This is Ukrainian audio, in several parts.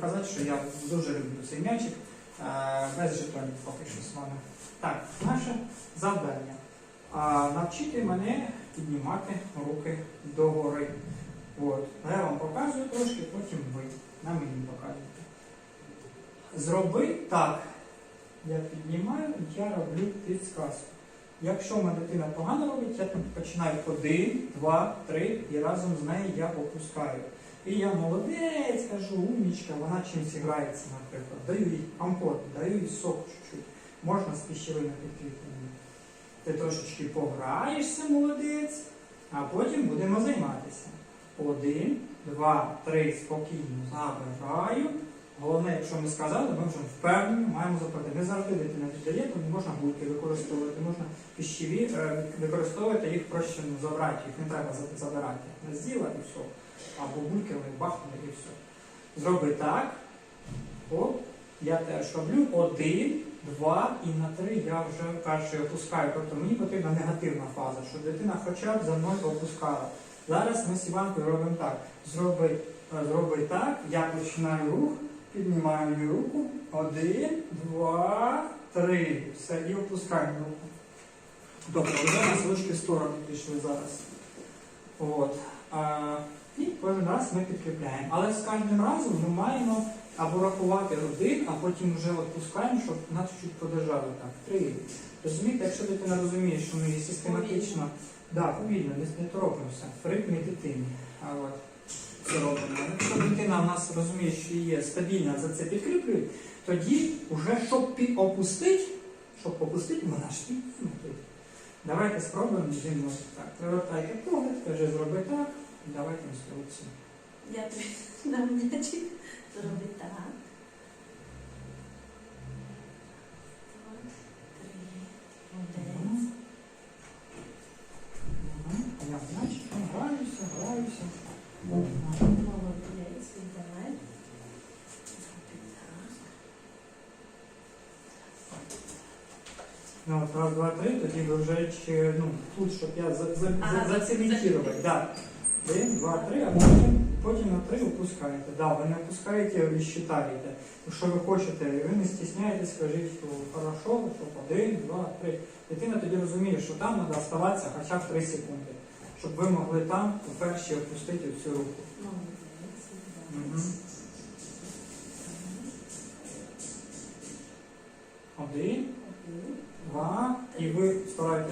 казати, що я дуже люблю цей м'ячик е, без жетонів поки що з вами. Так, наше завдання. Навчити мене піднімати руки догори. От. Я вам показую трошки, потім ви на мені показуєте. Зроби так. Я піднімаю я роблю підсказку. Якщо моя дитина погано робить, я починаю один, два, три і разом з нею я опускаю. І я молодець, кажу, умнічка, вона чимось грається, наприклад. Даю їй компот, даю їй сок чуть-чуть. Можна з піщевими підкріпленнями. Ти трошечки пограєшся, молодець, а потім будемо займатися. Один, два, три, спокійно забираю. Головне, якщо ми сказали, ми вже впевнені, маємо запитати. Не завжди дитина віддає, тому можна бульки використовувати, можна пищеві е, використовувати їх проще ну, забрати, їх не треба забирати. Не з'їла і все. Або бульки вони бахнули і все. Зроби так. О, я теж роблю один, два і на три я вже перший опускаю. Тобто мені потрібна негативна фаза, щоб дитина хоча б за мною опускала. Зараз ми з Іванкою робимо так. Зроби, е, зроби так, я починаю рух, піднімаю її руку. Один, два, три. Все, і опускаємо руку. Добре, вже ручки в сторону пішли зараз. От. А, і кожен раз ми підкріпляємо. Але з кожним разом ми маємо або рахувати один, а потім вже відпускаємо, щоб нас чуть подержали так. Три. Розумієте, якщо дитина розуміє, що ми її систематично, да, повільно, не, не торопимося, в ритмі дитини. А от це робимо. В нас розуміє, що є стабільна, за це підкріплює, тоді вже щоб опустити, щоб опустити, вона ж підтягнути. Давайте спробуємо зі так. Привертайте погляд, каже, зроби так, давайте інструкцію. Я тобі дам м'ячик. Зроби так. Ну, от раз, два, три, тоді ви вже ще, ну, тут, щоб я за, за, Ага, за, за- зацементувати. Да. Один, два, три, а потім, потім на три опускаєте. Да, ви не опускаєте і считаєте. Якщо ви хочете, ви не стісняєтесь, скажіть, що хорошо, щоб один, два, три. Дитина тоді розуміє, що там треба оставатися хоча б 3 секунди, щоб ви могли там по перші опустити цю руку. Молодець, Мгм.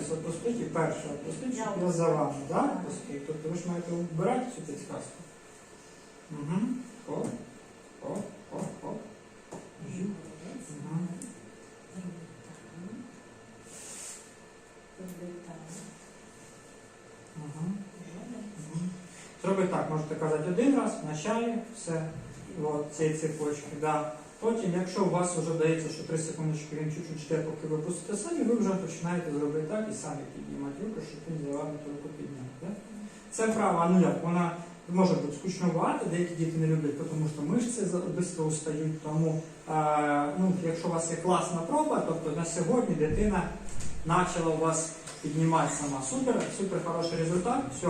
Стараєтесь опустити, і перше опустити, Я щоб я за вами, да? Так. опустити. Тобто ви ж маєте вбирати цю підсказку. Угу. Зроби так. Угу. Угу. Зроби так, можете казати один раз, в началі, все, от, цієї цепочки, да. Потім, якщо у вас вже вдається, що 3 секундочки він чуть-чуть жде, поки ви пустите самі, ви вже починаєте зробити так і самі піднімати руку, щоб він за вами руку підняв. Да? Це вправа, ну як, вона може бути скучновата, деякі діти не люблять, тому що мишці швидко устають. Тому, е, ну, якщо у вас є класна проба, тобто на сьогодні дитина почала у вас піднімати сама. Супер, супер хороший результат, все.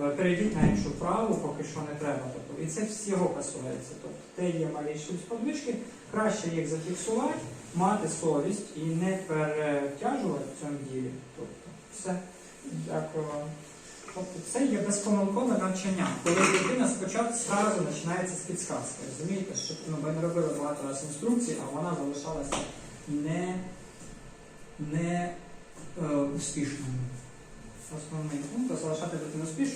Е, Перейдіть на іншу вправу, поки що не треба. Тобто, і це всього касується. Тобто, те є маліші сподвижки, краще їх зафіксувати, мати совість і не перетяжувати в цьому ділі. Тобто, все. Дякую вам. Тобто це є безпомилкове навчання, коли дитина спочатку зразу починається з підсказки. Розумієте, що ну, ви не робили багато разів інструкцій, а вона залишалася не, не е, успішною. Основний пункт залишати дитину успішною.